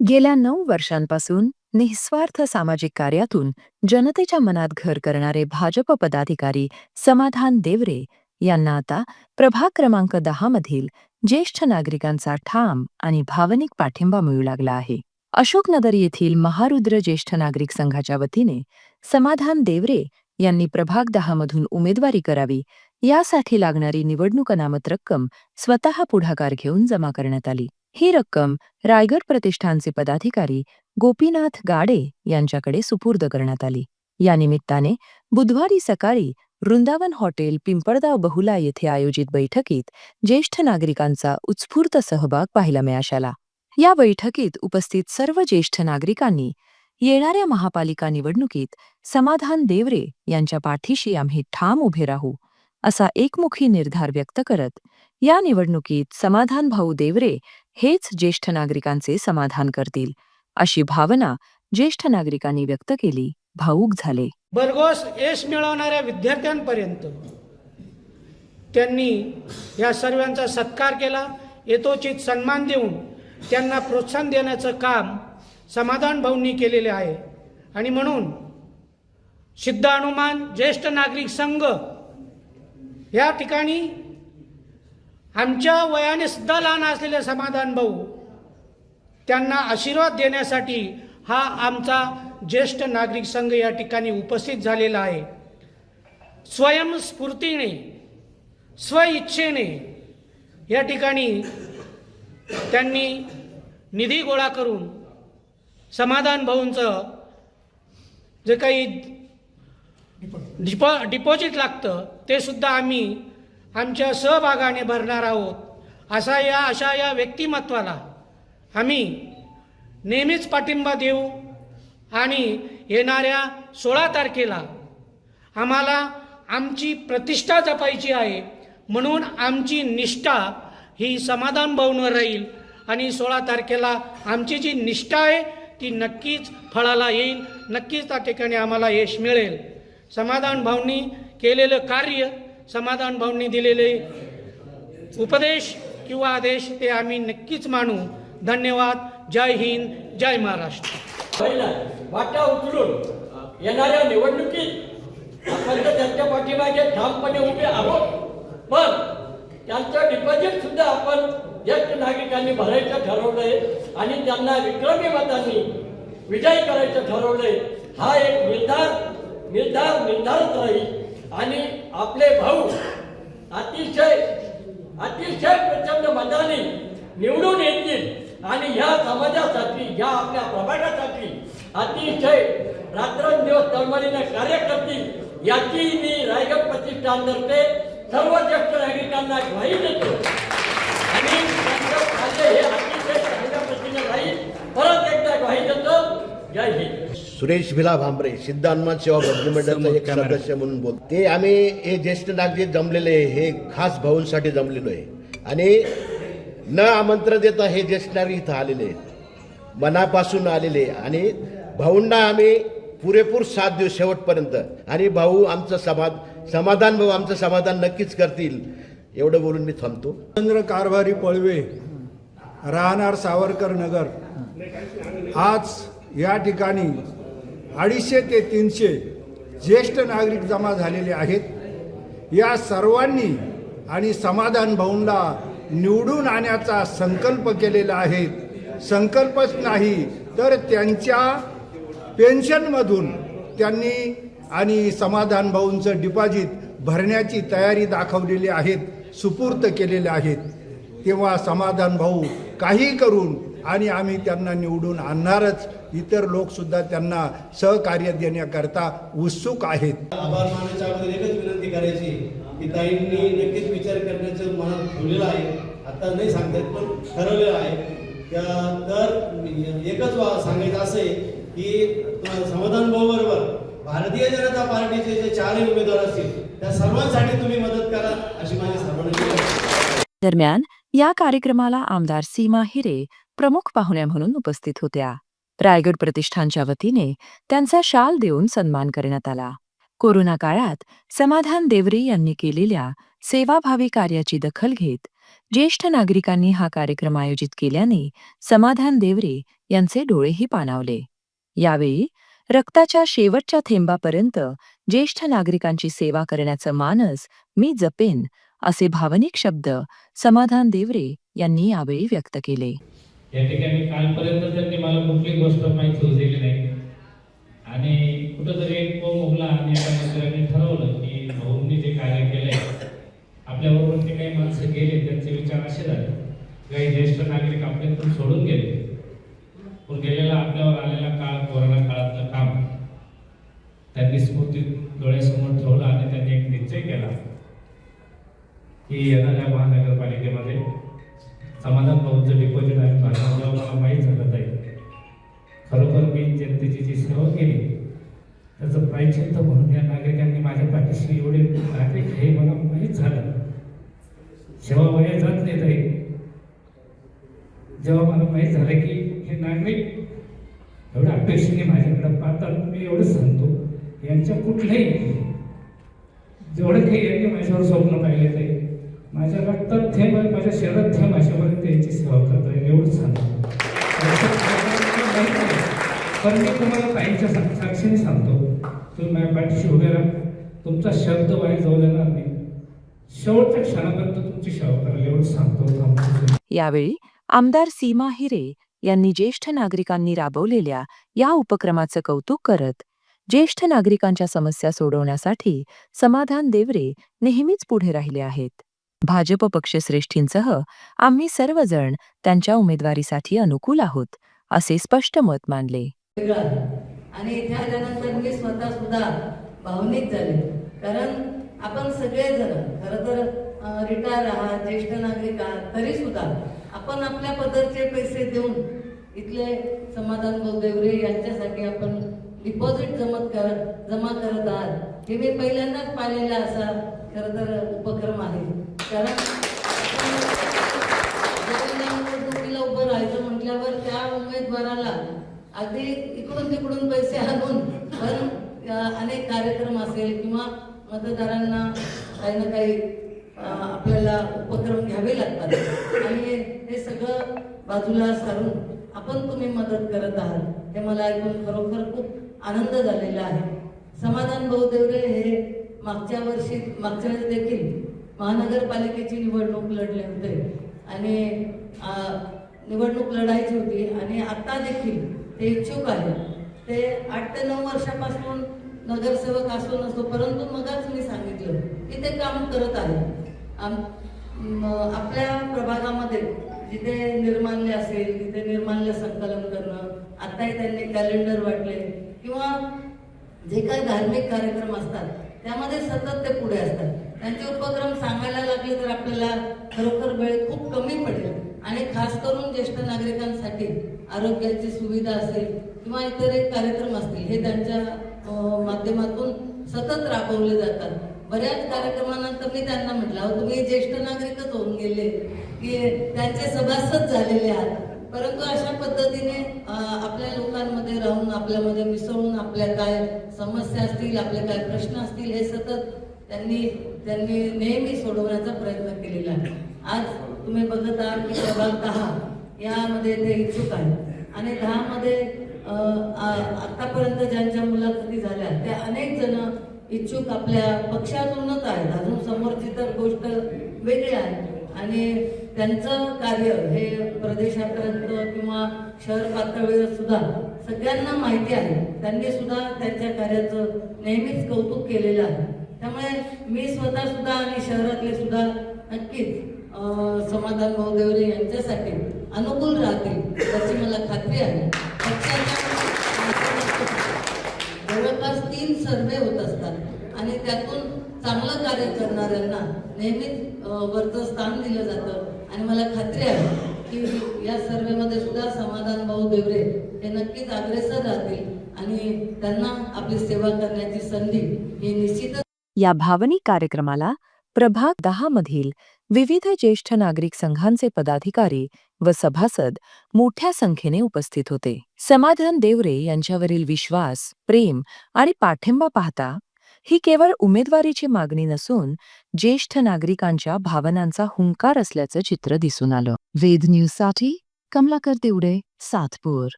गेल्या नऊ वर्षांपासून निस्वार्थ सामाजिक कार्यातून जनतेच्या मनात घर करणारे भाजप पदाधिकारी समाधान देवरे यांना आता प्रभाग क्रमांक दहा मधील ज्येष्ठ नागरिकांचा ठाम आणि भावनिक पाठिंबा मिळू लागला आहे. अशोकनगर येथील महारुद्र ज्येष्ठ नागरिक संघाच्या वतीने समाधान देवरे यांनी प्रभाग दहामधून उमेदवारी करावी यासाठी लागणारी निवडणूक अनामत रक्कम स्वतः पुढाकार घेऊन जमा करण्यात आली. ही रक्कम रायगड प्रतिष्ठानचे पदाधिकारी गोपीनाथ गाडे यांच्याकडे सुपूर्द करण्यात आली. या निमित्ताने बुधवारी सकाळी वृंदावन हॉटेल पिंपळगाव बहुला येथे आयोजित बैठकीत ज्येष्ठ नागरिकांचा उत्स्फूर्त सहभाग पाहायला मिळाशाला या बैठकीत उपस्थित सर्व ज्येष्ठ नागरिकांनी येणाऱ्या महापालिका निवडणुकीत समाधान देवरे यांच्या पाठीशी आम्ही ठाम उभे राहू असा एकमुखी निर्धार व्यक्त करत या निवडणुकीत समाधान भाऊ देवरे हेच ज्येष्ठ नागरिकांचे समाधान करतील अशी भावना ज्येष्ठ नागरिकांनी व्यक्त केली भाऊक झाले. भरघोस यश मिळवणाऱ्या विद्यार्थ्यांपर्यंत त्यांनी या सर्वांचा सत्कार केला यथोचित सन्मान देऊन त्यांना प्रोत्साहन देण्याचं काम समाधान भाऊंनी केलेले आहे. आणि म्हणून सिद्ध हनुमान ज्येष्ठ नागरिक संघ या ठिकाणी आमच्या वयाने सुद्धा लहान असलेले समाधान भाऊ त्यांना आशीर्वाद देण्यासाठी हा आमचा ज्येष्ठ नागरिक संघ या ठिकाणी उपस्थित झालेला आहे. स्वयंस्फूर्तीने स्वइच्छेने या ठिकाणी त्यांनी निधी गोळा करून समाधान भाऊंचं जे काही डिपॉ डिपॉझिट लागतं ते सुद्धा आम्ही आमच्या सहभागाने भरणार आहोत. असा या अशा या व्यक्तिमत्वाला आम्ही नेहमीच पाठिंबा देऊ आणि येणाऱ्या सोळा तारखेला आम्हाला आमची प्रतिष्ठा जपायची आहे. म्हणून आमची निष्ठा ही समाधान भवनवर राहील आणि सोळा तारखेला आमची जी निष्ठा आहे ती नक्कीच फळाला येईल. नक्कीच त्या ठिकाणी आम्हाला यश मिळेल. समाधान भावनी केलेलं कार्य समाधान भाऊंनी दिलेले उपदेश किंवा आदेश ते आम्ही नक्कीच मानू. धन्यवाद. जय हिंद. जय महाराष्ट्र. पहिला वाटा उचलून येणाऱ्या निवडणुकीत आपण तर त्यांच्या पाठीमागे ठामपणे उभे आहोत. पण त्यांचं डिपॉझिट सुद्धा आपण ज्येष्ठ नागरिकांनी भरायचं ठरवलंय आणि त्यांना विक्रमी मतांनी विजय करायचं ठरवलंय. हा एक निर्धार निर्धार निर्धारच राहील. आणि आपले भाऊ अतिशय अतिशय प्रचंड मताने निवडून येतील आणि ह्या समाजासाठी ह्या आपल्या प्रभागासाठी अतिशय रात्रंदिवस तळमळीने कार्य करतील याची मी रायगड प्रतिष्ठानतर्फे सर्व ज्येष्ठ नागरिकांना ग्वाही देतो. आणि त्यांचं कार्य हे अतिशय चांगल्या पद्धतीने राहील. परत एकदा ग्वाही देतो. जय हिंद. सुरेश भिला भांबरे सिद्ध हनुमान सेवा भक्ती मंडळाचा एक सदस्य म्हणून बोल. ते आम्ही हे ज्येष्ठ नागरिक जमलेले आहे, हे खास भाऊंसाठी जमलेलो आहे. आणि न आमंत्रण देता हे ज्येष्ठ नागरिक इथं आलेले आहेत. मनापासून आलेले आणि भाऊंना आम्ही पुरेपूर साथ देऊ शेवटपर्यंत. आणि भाऊ आमचं समाध समाधान भाऊ आमचं समाधान नक्कीच करतील. एवढं बोलून मी थांबतो. चंद्र कारभारी पळवे राहणार सावरकर नगर. आज या ठिकाणी अडीचशे ते तीनशे ज्येष्ठ नागरिक जमा झालेले आहेत. या सर्वांनी आणि समाधान भाऊंना निवडून आणण्याचा संकल्प केलेला आहे. संकल्पच नाही तर त्यांच्या पेन्शनमधून त्यांनी आणि समाधान भाऊंचं डिपॉझिट भरण्याची तयारी दाखवलेली आहेत सुपूर्त केलेले आहेत. तेव्हा समाधान भाऊ काही करून आणि आम्ही त्यांना निवडून आणणारच. इतर लोकसुद्धा त्यांना सहकार्य देण्याकरता उत्सुक आहेत. आभार मानायच्या एकच विनंती करायची की ताईंनी नक्कीच विचार करण्याचं मनात ठेवलेलं आहे. आता नाही सांगतात पण ठरवलेलं आहे. त्या- तर एकच सांगायचं असं आहे की समाधान भाऊ बरोबर भारतीय जनता पार्टीचे जे चारही उमेदवार असतील त्या सर्वांसाठी तुम्ही मदत करा अशी माझी सर्वांना विनंती आहे. दरम्यान या कार्यक्रमाला आमदार सीमा हिरे प्रमुख पाहुण्या म्हणून उपस्थित होत्या. रायगड प्रतिष्ठानच्या वतीने त्यांचा शाल देऊन सन्मान करण्यात आला. कोरोना काळात समाधान देवरे यांनी केलेल्या सेवाभावी कार्याची दखल घेत ज्येष्ठ नागरिकांनी हा कार्यक्रम आयोजित केल्याने समाधान देवरे यांचे डोळेही पाणावले. यावेळी रक्ताच्या शेवटच्या थेंबापर्यंत ज्येष्ठ नागरिकांची सेवा करण्याचं मानस मी जपेन असे भावनिक शब्द समाधान देवरे यांनी यावेळी व्यक्त केले. या ठिकाणी कालपर्यंत त्यांनी मला कुठली गोष्ट माहीत सुचलेली दिली नाही. आणि कुठंतरी एक पो मुगला आणि एका मित्राने ठरवलं की भाऊंनी जे कार्य केलंय आपल्याबरोबर ते काही माणसं गेले त्यांचे विचार असे झाले. काही ज्येष्ठ नागरिक आपल्यातून सोडून गेले. पण गेलेला आपल्यावर आलेला काळ कोरोना काळातलं काम त्यांनी स्मृती डोळ्यासमोर ठेवलं आणि त्यांनी एक निश्चय केला की येणाऱ्या महानगरपालिकेमध्ये समाधान भाऊंचं डिपॉझिट आहे भरणार मला माहीत झालं ताई. खरोखर मी जनतेची जी सेवा केली त्याचं प्रायचित्त म्हणून या नागरिकांनी माझ्या पाठीशी एवढे नागरिक हे मला माहीत झालं. सेवा वाया जात नाही तरी जेव्हा मला माहीत झालं की हे नागरिक एवढ्या अपेक्षेने माझ्याकडे पाहतात मी एवढं सांगतो. यांच्या कुठल्याही जेवढं काही यांनी माझ्यावर स्वप्न पाहिले ते माझ्या रक्तात थेंब आणि माझ्या शरीरात थेंब अशापर्यंत त्यांची सेवा करतो येईल एवढंच सांगतो. पण मी तुम्हाला ताईंच्या साक्षीने सांगतो. तुम्ही माझ्या पाठीशी उभे राहा. तुमचा शब्द वाया जाऊ देणार नाही. शेवटच्या क्षणापर्यंत तुमची सेवा करायला एवढंच सांगतो. यावेळी आमदार सीमा हिरे यांनी ज्येष्ठ नागरिकांनी राबवलेल्या या उपक्रमाचं कौतुक करत ज्येष्ठ नागरिकांच्या समस्या सोडवण्यासाठी समाधान देवरे नेहमीच पुढे राहिले आहेत. भाजप पक्षश्रेष्ठींसह आम्ही सर्वजण त्यांच्या उमेदवारीसाठी अनुकूल आहोत असे स्पष्ट मत मानले. आणि इथे आल्यानंतर मी स्वतः सुद्धा भावनिक झाले. कारण आपण सगळेजण खरं तर रिटायर आहात ज्येष्ठ नागरिक आहात तरी सुद्धा आपण आपल्या पदरचे पैसे देऊन इथले समाधान देवरे यांच्यासाठी आपण डिपॉझिट जमत कर जमा करत आहात हे मी पहिल्यांदाच पाहिलेला असा खरं तर उपक्रम आहे. कारण आपण निवडणुकीला उभं राहायचं म्हटल्यावर त्या उमेदवाराला अगदी इकडून तिकडून पैसे आणून पण अनेक कार्यक्रम असेल किंवा मतदारांना काही ना काही आपल्याला उपक्रम घ्यावे लागतात. आणि हे सगळं बाजूला सारून आपण तुम्ही मदत करत आहात हे मला ऐकून खरोखर खूप आनंद झालेला आहे. समाधान बहुदेवरे हे मागच्या वर्षी मागच्या वेळेस देखील महानगरपालिकेची निवडणूक लढले होते आणि निवडणूक लढायची होती आणि आत्ता देखील ते इच्छुक आहेत. ते आठ ते नऊ वर्षापासून नगरसेवक असो नसतो परंतु मगच मी सांगितलं की ते काम करत आहे आम- आपल्या प्रभागामध्ये जिथे निर्माल्य असेल तिथे निर्माल्य संकलन करणं आत्ताही त्यांनी कॅलेंडर वाटले किंवा जे काही धार्मिक कार्यक्रम असतात त्यामध्ये सतत ते पुढे असतात. त्यांचे उपक्रम सांगायला लागले तर आपल्याला खरोखर वेळ खूप कमी पडेल. आणि खास करून ज्येष्ठ नागरिकांसाठी आरोग्याची सुविधा असेल किंवा इतर एक कार्यक्रम असतील हे त्यांच्या माध्यमातून सतत राबवले जातात. बऱ्याच कार्यक्रमानंतर मी त्यांना म्हटलं अहो तुम्ही ज्येष्ठ नागरिकच होऊन गेले की त्यांचे सभासद झालेले आहात. परंतु अशा पद्धतीने आपल्या लोकांमध्ये राहून आपल्यामध्ये मिसळून आपल्या काय समस्या असतील आपले काय प्रश्न असतील हे सतत त्यांनी त्यांनी नेहमी सोडवण्याचा प्रयत्न केलेला आहे. आज तुम्ही बघत आहात की प्रभाग दहा यामध्ये ते इच्छुक आहेत. आणि दहामध्ये आ- आतापर्यंत ज्यांच्या मुलाखती झाल्या त्या अनेक जण इच्छुक आपल्या पक्षातूनच आहेत. अजून समोरची तर गोष्ट वेगळी आहे. आणि त्यांचं कार्य हे प्रदेशापर्यंत किंवा शहर पातळीवर सुद्धा सगळ्यांना माहिती आहे. त्यांनी सुद्धा त्यांच्या कार्याचं नेहमीच कौतुक केलेलं आहे. त्यामुळे मी स्वतः सुद्धा आणि शहरातले सुद्धा नक्कीच समाधान भाऊ यांच्यासाठी अनुकूल राहतील याची मला खात्री आहे. जवळपास तीन सर्वे होत असतात आणि त्यातून चांगलं कार्य करणाऱ्यांना नेहमीच वरचं स्थान दिलं जातं. आणि मला खात्री आहे की या सर्वेमध्ये सुद्धा समाधान भाऊ देवरे हे नक्कीच अग्रेसर राहतील आणि त्यांना आपली सेवा करण्याची संधी ही निश्चितच या भावनिक कार्यक्रमाला प्रभाग दहा मधील विविध ज्येष्ठ नागरिक संघांचे पदाधिकारी व सभासद मोठ्या संख्येने उपस्थित होते. समाधान देवरे यांच्यावरील विश्वास प्रेम आणि पाठिंबा पाहता ही केवळ उमेदवारीची मागणी नसून ज्येष्ठ नागरिकांच्या भावनांचा हुंकार असल्याचं चित्र दिसून आलं. वेद न्यूजसाठी कमलाकर देवडे सातपूर.